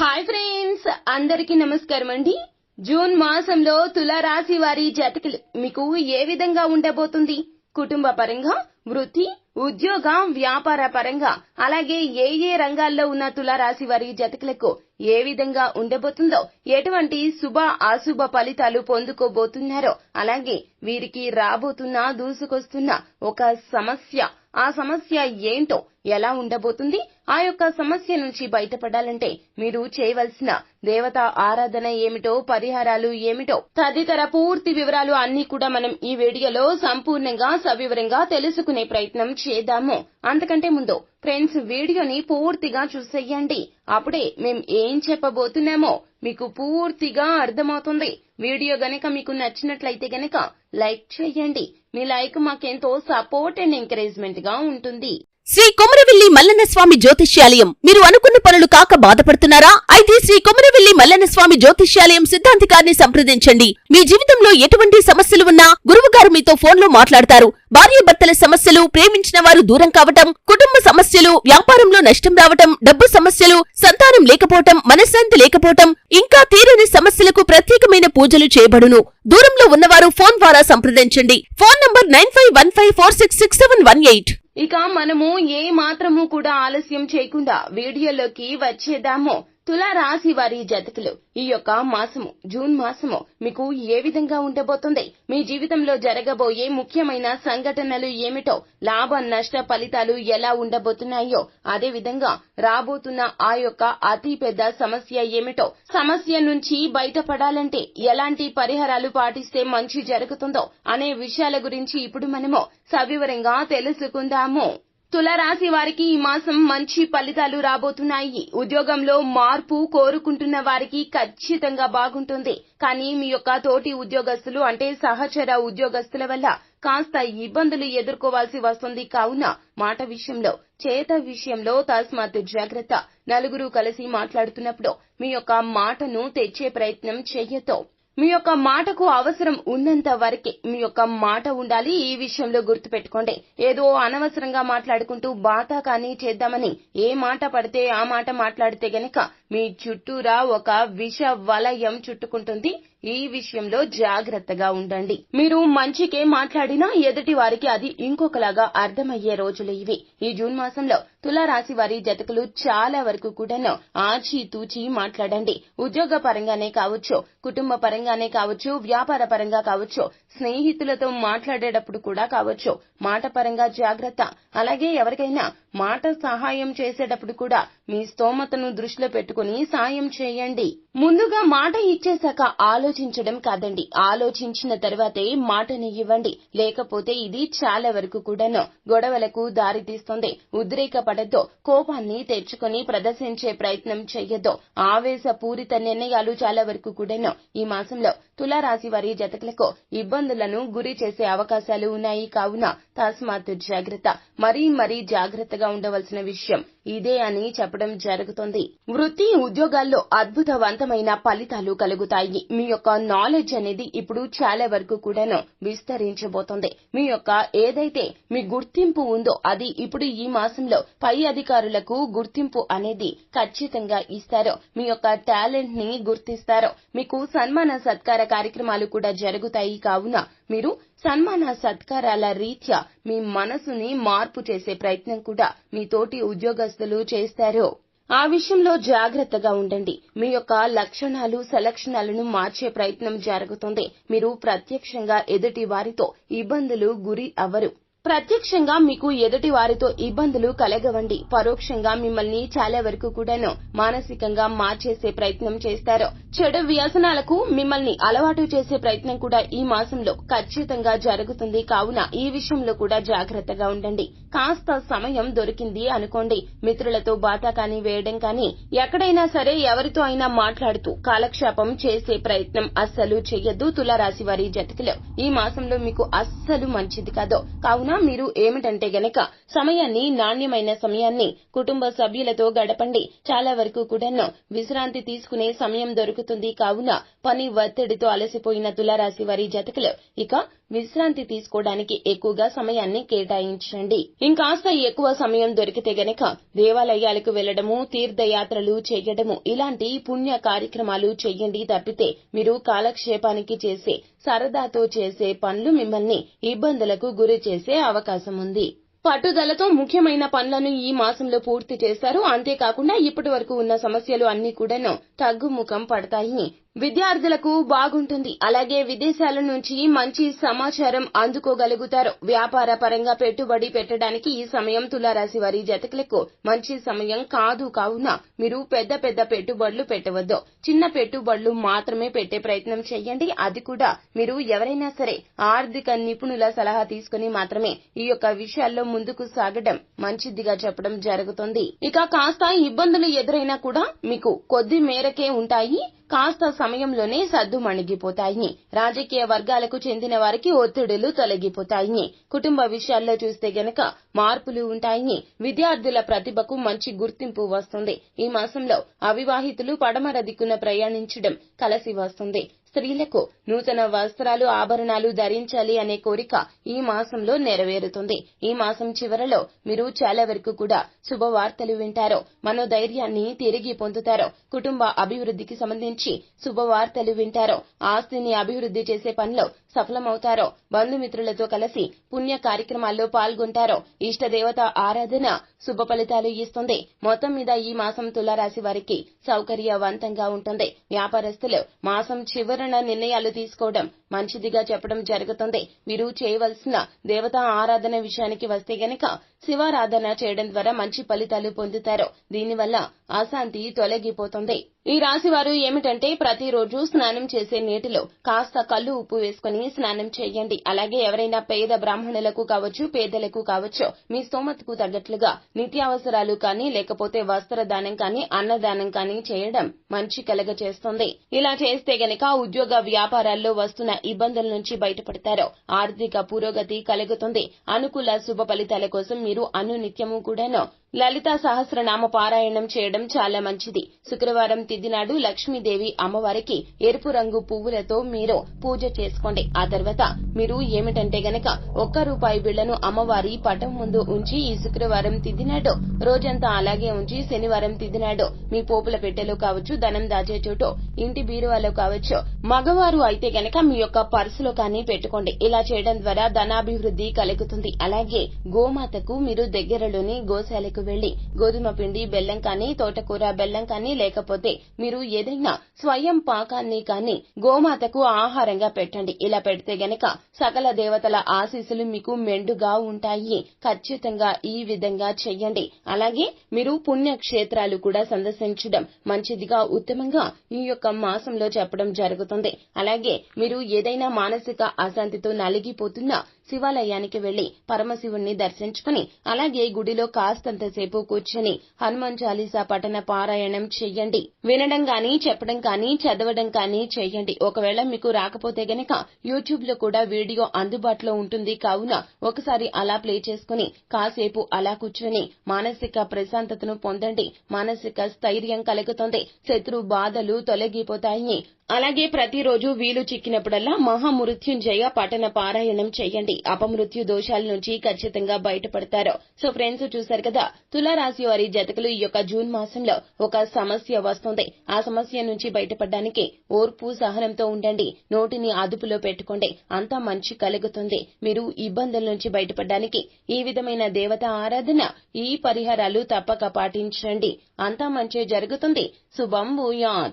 Hi friends అందరికీ నమస్కారం అండి. జూన్ మాసంలో తులారాశి వారి జాతకులు మీకు ఏ విధంగా ఉండబోతుంది? కుటుంబ పరంగా వృత్తి ఉద్యోగ వ్యాపార పరంగా అలాగే ఏ ఏ రంగాల్లో ఉన్న తులారాశి వారి జతకులకు ఏ విధంగా ఉండబోతుందో ఎటువంటి శుభ అశుభ ఫలితాలు పొందుకోబోతున్నారో అలాగే వీరికి రాబోతున్న దూసుకొస్తున్న ఒక సమస్య ఆ సమస్య ఏంటో ఎలా ఉండబోతుంది ఆ యొక్క సమస్య నుంచి బయటపడాలంటే మీరు చేయవలసిన దేవత ఆరాధన ఏమిటో పరిహారాలు ఏమిటో తదితర పూర్తి వివరాలు అన్ని కూడా మనం ఈ వీడియోలో సంపూర్ణంగా సవివరంగా తెలుసుకు తెలుసుకునే ప్రయత్నం చేద్దాము. అంతకంటే ముందు ఫ్రెండ్స్ వీడియోని పూర్తిగా చూసేయండి. అప్పుడే మేం ఏం చెప్పబోతున్నామో మీకు పూర్తిగా అర్థమవుతుంది. వీడియో గనక మీకు నచ్చినట్లయితే గనక లైక్ చేయండి. మీ లైక్ మాకెంతో సపోర్ట్ అండ్ ఎంకరేజ్మెంట్గా ఉంటుంది. శ్రీ కొమరవెల్లి మల్లన్న స్వామి జ్యోతిష్యాలయం. మీరు అనుకున్న పనులు కాక బాధపడుతున్నారా? అయితే శ్రీ కొమరవెల్లి మల్లన్న స్వామి జ్యోతిష్యాలయం సిద్ధాంతికారిని సంప్రదించండి. మీ జీవితంలో ఎటువంటి సమస్యలు ఉన్నా గురువు గారు మీతో ఫోన్లో మాట్లాడతారు. భార్యాభర్తల సమస్యలు ప్రేమించిన వారు దూరం కావటం కుటుంబ సమస్యలు వ్యాపారంలో నష్టం రావటం డబ్బు సమస్యలు సంతానం లేకపోవటం మనశ్శాంతి లేకపోవటం ఇంకా తీరని సమస్యలకు ప్రత్యేకమైన పూజలు చేయబడును. దూరంలో ఉన్నవారు ఫోన్ ద్వారా సంప్రదించండి. Phone number nine five one five four six six seven one eight. ఇక మనము ఏ మాత్రము కూడా ఆలస్యం చేయకుండా వీడియోలోకి వచ్చేద్దాము. తులారాశి వారి జాతకులు. ఈ యొక్క మాసము జూన్ మాసము మీకు ఏ విధంగా ఉండబోతుంది? మీ జీవితంలో జరగబోయే ముఖ్యమైన సంఘటనలు ఏమిటో లాభ నష్ట ఫలితాలు ఎలా ఉండబోతున్నాయో అదే విధంగా రాబోతున్న ఆ యొక్క అతి పెద్ద సమస్య ఏమిటో సమస్య నుంచి బయటపడాలంటే ఎలాంటి పరిహారాలు పాటిస్తే మంచి జరుగుతుందో అనే విషయాల గురించి ఇప్పుడు మనము సవివరంగా తెలుసుకుందాము. తులరాశి వారికి ఈ మాసం మంచి ఫలితాలు రాబోతున్నాయి. ఉద్యోగంలో మార్పు కోరుకుంటున్న వారికి ఖచ్చితంగా బాగుంటుంది. కానీ మీ యొక్క తోటి ఉద్యోగస్తులు అంటే సహచర ఉద్యోగస్తుల వల్ల కాస్త ఇబ్బందులు ఎదుర్కోవాల్సి వస్తుంది. కావున మాట విషయంలో చేత విషయంలో తస్మాత్ జాగ్రత్త. నలుగురు కలిసి మాట్లాడుతున్నప్పుడు మీ యొక్క మాటను తెచ్చే ప్రయత్నం చెయ్యతో మీ యొక్క మాటకు అవసరం ఉన్నంత వరకే మీ యొక్క మాట ఉండాలి. ఈ విషయంలో గుర్తుపెట్టుకోండి. ఏదో అనవసరంగా మాట్లాడుకుంటూ బాటా కానీ చేద్దామని ఏ మాట పడితే ఆ మాట మాట్లాడితే గనక మీ చుట్టూరా ఒక విష వలయం చుట్టుకుంటుంది. ఈ విషయంలో జాగ్రత్తగా ఉండండి. మీరు మంచికే మాట్లాడినా ఎదుటి వారికి అది ఇంకొకలాగా అర్థమయ్యే రోజులు ఇవి. ఈ జూన్ మాసంలో తులారాశి వారి జతకులు చాలా వరకు కూడాను ఆచి తూచి మాట్లాడండి. ఉద్యోగ పరంగానే కావచ్చు కుటుంబ పరంగానే కావచ్చు వ్యాపార పరంగా కావచ్చు స్నేహితులతో మాట్లాడేటప్పుడు కూడా కావచ్చు. మాట పరంగా జాగ్రత్త. అలాగే ఎవరికైనా మాట సహాయం చేసేటప్పుడు కూడా మీ స్తోమతను దృష్టిలో పెట్టుకుని సాయం చేయండి. ముందుగా మాట ఇచ్చేశాక ఆలోచించడం కాదండి. ఆలోచించిన తర్వాతే మాటని ఇవ్వండి లేకపోతే ఇది చాలా వరకు కూడాను గొడవలకు దారితీస్తుంది. ఉద్రేక పడద్దు కోపాన్ని తెచ్చుకొని ప్రదర్శించే ప్రయత్నం చెయ్యొద్దు. ఆవేశపూరిత నిర్ణయాలు చాలా వరకు కూడాను ఈ మాసంలో తులారాశి వారి జతకులకు ఇబ్బందులను గురి చేసే అవకాశాలు ఉన్నాయి. కావున తస్మాత్ జాగ్రత్త. మరీ మరీ జాగ్రత్తగా ఉండవలసిన విషయం. ఇదే అని చెప్పడం జరుగుతుంది. వృత్తి ఉద్యోగాల్లో అద్భుతవంతమైన ఫలితాలు కలుగుతాయి. మీ యొక్క నాలెడ్జ్ అనేది ఇప్పుడు చాలా వరకు కూడాను విస్తరించబోతోంది. మీ యొక్క ఏదైతే మీ గుర్తింపు ఉందో అది ఇప్పుడు ఈ మాసంలో పై అధికారులకు గుర్తింపు అనేది ఖచ్చితంగా ఇస్తారో. మీ యొక్క టాలెంట్ని గుర్తిస్తారో. మీకు సన్మాన సత్కార కార్యక్రమాలు కూడా జరుగుతాయి కావున మీరు సన్మాన సత్కారాల రీత్యా మీ మనసుని మార్పు చేసే ప్రయత్నం కూడా మీ తోటి ఉద్యోగస్తులు చేస్తారు. ఆ విషయంలో జాగ్రత్తగా ఉండండి. మీ యొక్క లక్షణాలు సెలక్షణాలను మార్చే ప్రయత్నం జరుగుతుంది. మీరు ప్రత్యక్షంగా ఎదుటి వారితో ఇబ్బందులు గురి అవ్వరు. ప్రత్యక్షంగా మీకు ఎదుటి వారితో ఇబ్బందులు కలగవండి. పరోక్షంగా మిమ్మల్ని చాలా వరకు కూడాను మానసికంగా మార్చేసే ప్రయత్నం చేస్తారు. చెడు వ్యసనాలకు మిమ్మల్ని అలవాటు చేసే ప్రయత్నం కూడా ఈ మాసంలో ఖచ్చితంగా జరుగుతుంది. కావున ఈ విషయంలో కూడా జాగ్రత్తగా ఉండండి. కాస్త సమయం దొరికింది అనుకోండి. మిత్రులతో బాతా కానీ వేయడం కానీ ఎక్కడైనా సరే ఎవరితో అయినా మాట్లాడుతూ కాలక్షేపం చేసే ప్రయత్నం అస్సలు చెయ్యొద్దు. తులారాశి వారి జతకులు. ఈ మాసంలో మీకు అస్సలు మంచిది కాదు. కావున మీరు ఏమిటంటే గనక సమయాన్ని నాణ్యమైన సమయాన్ని కుటుంబ సభ్యులతో గడపండి. చాలా వరకు కూడాను విశ్రాంతి తీసుకునే సమయం దొరుకుతుంది. కావున పని ఒత్తిడితో అలసిపోయిన తులారాశి వారి జతకులు. ఇక విశ్రాంతి తీసుకోవడానికి ఎక్కువగా సమయాన్ని కేటాయించండి. ఇంకాస్త ఎక్కువ సమయం దొరికితే గనక దేవాలయాలకు వెళ్ళడము తీర్థయాత్రలు చేయడము ఇలాంటి పుణ్య కార్యక్రమాలు చెయ్యండి తప్పితే మీరు కాలక్షేపానికి చేసే సరదాతో చేసే పనులు మిమ్మల్ని ఇబ్బందులకు గురి చేసే అవకాశం ఉంది. పట్టుదలతో ముఖ్యమైన పనులను ఈ మాసంలో పూర్తి చేస్తారు అంతేకాకుండా ఇప్పటి వరకు ఉన్న సమస్యలు అన్ని కూడాను తగ్గుముఖం పడతాయి. విద్యార్థులకు బాగుంటుంది. అలాగే విదేశాల నుంచి మంచి సమాచారం అందుకోగలుగుతారు. వ్యాపార పరంగా పెట్టుబడి పెట్టడానికి ఈ సమయం తులారాశి వారి జతకులకు మంచి సమయం కాదు కావున మీరు పెద్ద పెద్ద పెట్టుబడులు పెట్టవద్దు. చిన్న పెట్టుబడులు మాత్రమే పెట్టే ప్రయత్నం చేయండి. అది కూడా మీరు ఎవరైనా సరే ఆర్థిక నిపుణుల సలహా తీసుకుని మాత్రమే ఈ యొక్క విషయాల్లో ముందుకు సాగడం మంచిదిగా చెప్పడం జరుగుతుంది. ఇక కాస్త ఇబ్బందులు ఎదురైనా కూడా మీకు కొద్ది మేరకే ఉంటాయి. కాస్త సమయంలోనే సద్దు మణిగిపోతాయి. రాజకీయ వర్గాలకు చెందిన వారికి ఒత్తిడులు తొలగిపోతాయి. కుటుంబ విషయాల్లో చూస్తే గనక మార్పులు ఉంటాయి. విద్యార్థుల ప్రతిభకు మంచి గుర్తింపు వస్తుంది. ఈ మాసంలో అవివాహితులు పడమర దిక్కున ప్రయాణించడం కలిసి వస్తుంది. స్త్రీలకు నూతన వస్త్రాలు ఆభరణాలు ధరించాలి అనే కోరిక ఈ మాసంలో నెరవేరుతుంది. ఈ మాసం చివరలో మీరు చాలా వరకు కూడా శుభవార్తలు వింటారు మనోధైర్యాన్ని తిరిగి పొందుతారు కుటుంబ అభివృద్ధికి సంబంధించి శుభవార్తలు వింటారు ఆస్తిని అభివృద్ధి చేసే పనిలో సఫలమవుతారో బంధుమిత్రులతో కలిసి పుణ్య కార్యక్రమాల్లో పాల్గొంటారో ఇష్ట దేవత ఆరాధన శుభ ఫలితాలు ఇస్తుంది. మొత్తం మీద ఈ మాసం తులారాశి వారికి సౌకర్యవంతంగా ఉంటుంది. వ్యాపారస్తులు మాసం చివరి చివరన నిర్ణయాలు తీసుకోవడం మంచిదిగా చెప్పడం జరుగుతుంది. మీరు చేయవలసిన దేవతా ఆరాధన విషయానికి వస్తే గనక శివారాధన చేయడం ద్వారా మంచి ఫలితాలు పొందుతారు. దీనివల్ల అశాంతి తొలగిపోతుంది. ఈ రాశి వారు ఏమిటంటే ప్రతిరోజు స్నానం చేసే నీటిలో కాస్త కళ్ళు ఉప్పు వేసుకుని స్నానం చేయండి. అలాగే ఎవరైనా పేద బ్రాహ్మణులకు కావచ్చు పేదలకు కావచ్చు మీ స్తోమతకు తగ్గట్లుగా నిత్యావసరాలు కానీ లేకపోతే వస్త్రదానం కానీ అన్నదానం కానీ చేయడం మంచి కలగ చేస్తుంది. ఇలా చేస్తే గనక ఉద్యోగ వ్యాపారాల్లో వస్తున్న ఇబ్బందుల నుంచి బయటపడతారు. ఆర్థిక పురోగతి కలుగుతుంది. అనుకూల శుభ ఫలితాల కోసం మీరు అనునిత్యము కూడాను లలిత సహస్రనామ పారాయణం చేయడం చాలా మంచిది. శుక్రవారం తిథినాడు లక్ష్మీదేవి అమ్మవారికి ఎరుపు రంగు పువ్వులతో మీరు పూజ చేసుకోండి. ఆ తర్వాత మీరు ఏమిటంటే గనక ఒక్క రూపాయి బిళ్ళను అమ్మవారి పటం ముందు ఉంచి ఈ శుక్రవారం తిథినాడు రోజంతా అలాగే ఉంచి శనివారం తిథినాడు మీ పోపుల పెట్టెలో కావచ్చు ధనం దాచే చోటు ఇంటి బీరువాలో కావచ్చు మగవారు అయితే గనక మీ యొక్క పర్సులో కానీ పెట్టుకోండి. ఇలా చేయడం ద్వారా ధనాభివృద్ధి కలుగుతుంది. అలాగే గోమాతకు మీరు దగ్గరలోని గోశాలకు వెళ్ళి గోధుమ పిండి బెల్లం కానీ తోటకూర బెల్లం కానీ లేకపోతే మీరు ఏదైనా స్వయం పాకాన్ని కానీ గోమాతకు ఆహారంగా పెట్టండి. ఇలా పెడితే గనక సకల దేవతల ఆశీస్సులు మీకు మెండుగా ఉంటాయి. ఖచ్చితంగా ఈ విధంగా చెయ్యండి. అలాగే మీరు పుణ్యక్షేత్రాలు కూడా సందర్శించడం మంచిదిగా ఉత్తమంగా ఈ యొక్క మాసంలో చెప్పడం జరుగుతుంది. అలాగే మీరు ఏదైనా మానసిక అశాంతితో నలిగిపోతున్నా శివాలయానికి వెళ్ళి పరమశివుణ్ణి దర్శించుకుని అలాగే గుడిలో కాస్తంతసేపు కూర్చొని హనుమాన్ చాలీసా పఠన పారాయణం చెయ్యండి. వినడం కానీ చెప్పడం కానీ చదవడం కానీ చెయ్యండి. ఒకవేళ మీకు రాకపోతే గనక యూట్యూబ్లో కూడా వీడియో అందుబాటులో ఉంటుంది. కావున ఒకసారి అలా ప్లే చేసుకుని కాసేపు అలా కూర్చొని మానసిక ప్రశాంతతను పొందండి. మానసిక స్థైర్యం కలుగుతుంది. శత్రు బాధలు తొలగిపోతాయి. అలాగే ప్రతిరోజు వీలు చిక్కినప్పుడల్లా మహామృత్యుంజయ పఠన పారాయణం చేయండి. అపమృత్యు దోషాల నుంచి ఖచ్చితంగా బయటపడతారు. సో ఫ్రెండ్స్ చూశారు కదా? తులారాశి వారి జతకులు ఈ యొక్క జూన్ మాసంలో ఒక సమస్య వస్తుంది. ఆ సమస్య నుంచి బయటపడడానికి ఓర్పు సహనంతో ఉండండి. నోటిని అదుపులో పెట్టుకోండి. అంతా మంచి కలుగుతుంది. మీరు ఇబ్బందుల నుంచి బయటపడడానికి ఈ విధమైన దేవత ఆరాధన ఈ పరిహారాలు తప్పక పాటించండి. అంతా మంచి జరుగుతుంది. శుభం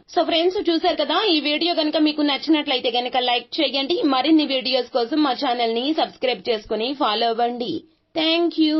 సో ఫ్రెండ్స్ చూశారు కదా? ఈ వీడియో గనుక మీకు నచ్చినట్లయితే గనుక లైక్ చేయండి. మరిన్ని వీడియోస్ కోసం మా ఛానల్ని సబ్స్క్రైబ్ చేసుకుని ఫాలో అవ్వండి. Thank you